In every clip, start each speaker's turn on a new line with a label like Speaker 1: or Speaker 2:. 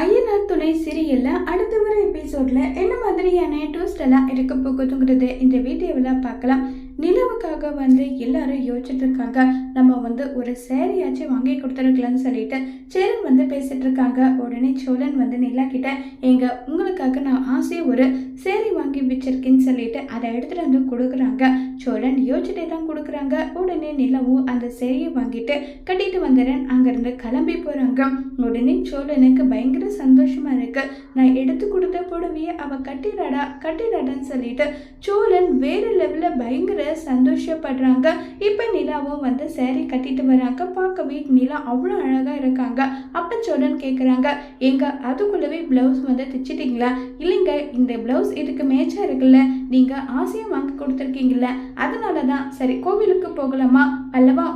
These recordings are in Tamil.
Speaker 1: ஐயனார் துணை சீரியல்ல அடுத்த வர எபிசோட்ல என்ன மாதிரியான ட்விஸ்ட் எல்லாம் இருக்க போகுதுங்கிறது இந்த வீடியோவில் பார்க்கலாம். நிலவுக்காக வந்து எல்லாரும் யோசிச்சுட்டு இருக்காங்க நம்ம வந்து ஒரு சேரீயாச்சும் வாங்கி கொடுத்துருக்கலாம்னு சொல்லிட்டு சேரன் வந்து பேசிட்டு இருக்காங்க உடனே சோழன் வந்து நிலா கிட்ட எங்க உங்களுக்காக நான் ஆசையை ஒரு சேரீ வாங்கி வச்சிருக்கேன்னு சொல்லிட்டு அதை எடுத்துட்டு வந்து கொடுக்குறாங்க. சோழன் யோசிச்சுட்டே தான் கொடுக்குறாங்க. உடனே நிலவும் அந்த சேரியை வாங்கிட்டு கட்டிட்டு வந்துடுறேன். அங்கிருந்து கிளம்பி போறாங்க. உடனே சோழனுக்கு பயங்கர சந்தோஷமா இருக்கு. நான் எடுத்து கொடுத்த புடவையை அவ கட்டிடாடா கட்டிடாடான்னு சொல்லிட்டு சோழன் வேற லெவல்ல பயங்கர சந்தோஷப்படுறாங்க. இப்போ நிலாவும் வந்து சேரீ கட்டிட்டு வராங்க. பார்க்கவே நிலா அவ்வளோ அழகாக இருக்காங்க. அப்போ சோழன் கேட்குறாங்க எங்க அதுக்குள்ளவே பிளவுஸ் வந்து தைச்சிட்டிங்களா? இல்லைங்க இந்த பிளவுஸ் இதுக்கு மேட்சாக இருக்குல்ல. நீங்கள் ஆசையம் வாங்கி கொடுத்துருக்கீங்கல்ல. அதனால தான் சரி கோவிலுக்கு போகலாமா அல்லவா?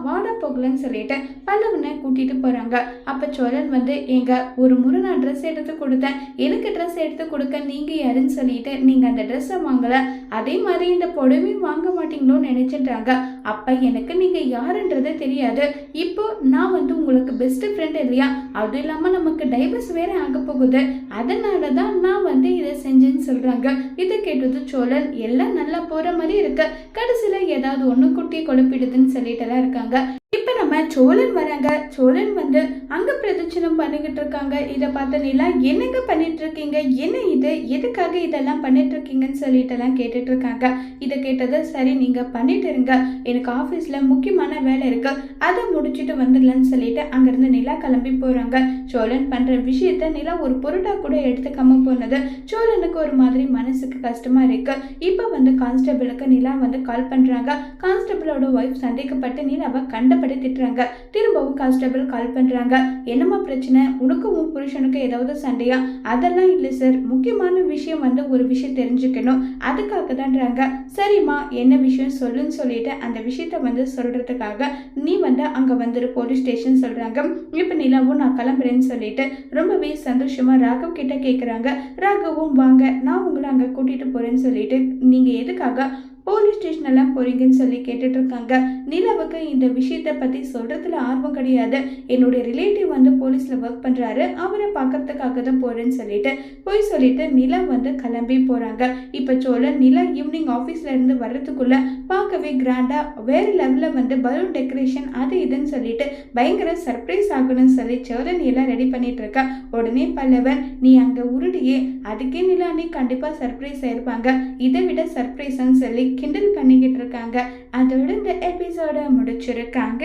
Speaker 1: போகலன்னு சொல்லிட்டு பல்லவனை கூட்டிட்டு போறாங்க. அப்ப சோழன் வந்து எங்க ஒரு முறை நான் ட்ரெஸ் எடுத்து கொடுத்தேன். எனக்கு ட்ரெஸ் எடுத்து கொடுக்க நீங்க யாருன்னு சொல்லிட்டு நீங்க அந்த ட்ரெஸ்ஸை வாங்கல. அதே மாதிரி இந்த புடவையும் வாங்க மாட்டீங்களோன்னு நினைச்சிட்டாங்க அப்ப எனக்கு நீங்க யாருன்றது தெரியாது. இப்போ நான் வந்து உங்களுக்கு பெஸ்ட் ஃப்ரெண்ட் இல்லையா? அதுவும் இல்லாம நமக்கு டைவர்ஸ் வேற ஆக போகுது. அதனால தான் நான் வந்து இதை செஞ்சேன்னு சொல்றாங்க. இதை கேட்டது சோழன் எல்லாம் நல்லா போற மாதிரி இருக்கு. கடைசியில ஏதாவது ஒண்ணு குட்டி குழப்பிடுதுன்னு சொல்லிட்டு எல்லாம் இருக்காங்க. இப்ப நம்ம சோழன் வராங்க சோழன் வந்து அங்க பிரதட்சணம் பண்ணிக்கிட்டு இருக்காங்க இதை பார்த்த நிலா என்னங்க பண்ணிட்டு இருக்கீங்க என்ன இது? எதுக்காக இதெல்லாம் பண்ணிட்டு இருக்கீங்கன்னு சொல்லிட்டு எல்லாம் கேட்டுட்டு இருக்காங்க இதை கேட்டது சரி நீங்க பண்ணிட்டு இருங்க. எனக்கு ஆபீஸ்ல முக்கியமான வேலை இருக்கு. அதை முடிச்சுட்டு வந்துடலாம்னு சொல்லிட்டு அங்கிருந்து நிலா கிளம்பி போறாங்க. சோழன் பண்ற விஷயத்த நிலா ஒரு பொருட்டா கூட எடுத்துக்காம போனது. சோழனுக்கு ஒரு மாதிரி மனசுக்கு கஷ்டமா இருக்கு. இப்ப வந்து கான்ஸ்டபிளுக்கு நிலா வந்து கால் பண்றாங்க. கான்ஸ்டபிளோட ஒய்ஃப் சந்தேகப்பட்டு நிலாவை கண்டபடி திட்டுறாங்க. திரும்பவும் கான்ஸ்டபிள் கால் பண்றாங்க. என்னமா பிரச்சனை உனக்கும் உன் புருஷனுக்கு ஏதாவது சண்டையா? அதெல்லாம் இல்லை சார் முக்கியமான விஷயம் வந்து ஒரு விஷயம் தெரிஞ்சுக்கணும். அதுக்காக தான்றாங்க சரிம்மா என்ன விஷயம் சொல்லுன்னு சொல்லிட்டு அந்த விஷயத்த வந்து சொல்றதுக்காக நீ வந்து அங்கே வந்துரு போலீஸ் ஸ்டேஷன் சொல்கிறாங்க இப்போ நிலாவும் நான் கிளம்புறேன்னு சொல்லிட்டு ரொம்பவே சந்தோஷமா ராகவ் கிட்ட கேட்குறாங்க ராகவும் வாங்க நான் உங்களை அங்கே கூட்டிகிட்டு போகிறேன்னு சொல்லிட்டு நீங்கள் எதுக்காக போலீஸ் ஸ்டேஷன் எல்லாம் போறீங்கன்னு சொல்லி கேட்டுட்டு இருக்காங்க நிலவுக்கு இந்த விஷயத்த பத்தி சொல்றதுல ஆர்வம் கிடையாது. என்னுடைய ரிலேட்டிவ் வந்து போலீஸ்ல ஒர்க் பண்றாரு. அவரை பார்க்கறதுக்காக தான் போறேன்னு சொல்லிட்டு போய் சொல்லிட்டு நிலா வந்து கிளம்பி போறாங்க. இப்ப சோழன் நிலா ஈவினிங் ஆஃபீஸ்ல இருந்து வர்றதுக்குள்ள பார்க்கவே கிராண்டா வேற லெவல்ல வந்து பலூன் டெக்கரேஷன் அது இதுன்னு சொல்லிட்டு பயங்கர சர்ப்ரைஸ் ஆகணும்னு சொல்லி சோழன் எல்லாம் ரெடி பண்ணிட்டு இருக்கா உடனே பல்லவன் நீ அங்க உருடியே அதுக்கே நிலா நீ கண்டிப்பா சர்ப்ரைஸ் ஆயிருப்பாங்க இதை விட சர்ப்ரைஸ்ன்னு சொல்லி கிண்டல் பண்ணிக்கிட்டு இருக்காங்க. அதோட இந்த எபிசோட முடிச்சிருக்காங்க.